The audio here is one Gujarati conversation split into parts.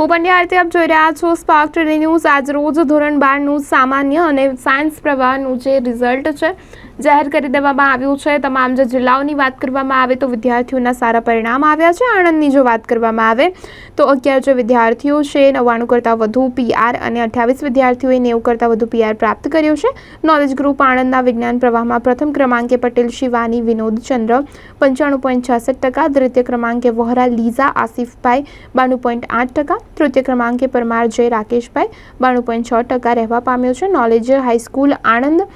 હું પંડ્યા આપ જોઈ રહ્યા છો સ્પાર્ક ટુડે ન્યૂઝ આજ રોજ ધોરણ બારનું સામાન્ય અને સાયન્સ પ્રવાહનું જે રિઝલ્ટ છે, જાહેર કરી દેવામાં આવ્યું છે. તમામ જે જિલ્લાઓની વાત કરવામાં આવે તો વિદ્યાર્થીઓના સારા પરિણામ આવ્યા છે. આણંદની જો વાત કરવામાં આવે તો અગિયાર જે વિદ્યાર્થીઓ છે, નવ્વાણું કરતાં વધુ પીઆર અને અઠ્યાવીસ વિદ્યાર્થીઓએ નેવું કરતાં વધુ પીઆર પ્રાપ્ત કર્યો છે. નોલેજ ગ્રુપ આણંદના વિજ્ઞાન પ્રવાહમાં પ્રથમ ક્રમાંકે પટેલ, શિવાની, વિનોદ ચંદ્ર પંચાણું પોઈન્ટ છાસઠ ટકા, દ્વિતીય ક્રમાંકે વહરા, લીઝા, આસિફભાઈ બાણું પોઈન્ટ આઠ ટકા તૃતીય ક્રમાંકે પરમાર જય રાકેશભાઈ, બાણું પોઈન્ટ છ ટકા રહેવા પામ્યો છે. Knowledge high school Anand.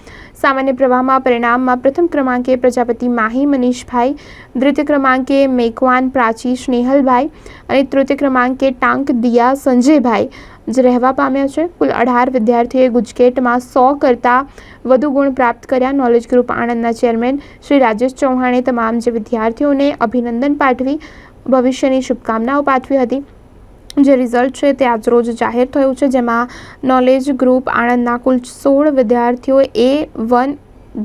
સામાન્ય પ્રવાહમાં પરિણામમાં પ્રથમ ક્રમાંકે પ્રજાપતિ માહી મનીષભાઈ, દ્વિતીય ક્રમાંકે મેકવાન પ્રાચી સ્નેહલભાઈ અને તૃતીય ક્રમાંકે ટાંક દિયા સંજયભાઈ જ રહેવા પામ્યા છે. કુલ અઢાર વિદ્યાર્થીઓએ ગુજકેટમાં સો કરતાં વધુ ગુણ પ્રાપ્ત કર્યા. નોલેજ ગ્રુપ આણંદના ચેરમેન શ્રી રાજેશ ચૌહાણે તમામ જે વિદ્યાર્થીઓને અભિનંદન પાઠવી, ભવિષ્યની શુભકામનાઓ પાઠવી હતી. જે રિઝલ્ટ છે તે આજરોજ જાહેર થયું છે, જેમાં નોલેજ ગ્રુપ આણંદના કુલ સોળ વિદ્યાર્થીઓ એ વન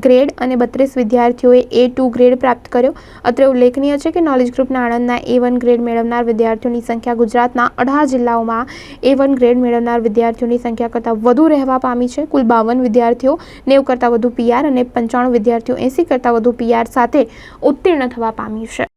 ગ્રેડ અને બત્રીસ વિદ્યાર્થીઓએ એ ટુ ગ્રેડ પ્રાપ્ત કર્યો. અત્રે ઉલ્લેખનીય છે કે નોલેજ ગ્રુપના આણંદના એ વન ગ્રેડ મેળવનાર વિદ્યાર્થીઓની સંખ્યા ગુજરાતના અઢાર જિલ્લાઓમાં એ વન ગ્રેડ મેળવનાર વિદ્યાર્થીઓની સંખ્યા કરતાં વધુ રહેવા પામી છે. કુલ બાવન વિદ્યાર્થીઓ નેવું કરતાં વધુ પીઆર અને પંચાણું વિદ્યાર્થીઓ એંસી કરતાં વધુ પીઆર સાથે ઉત્તીર્ણ થવા પામી છે.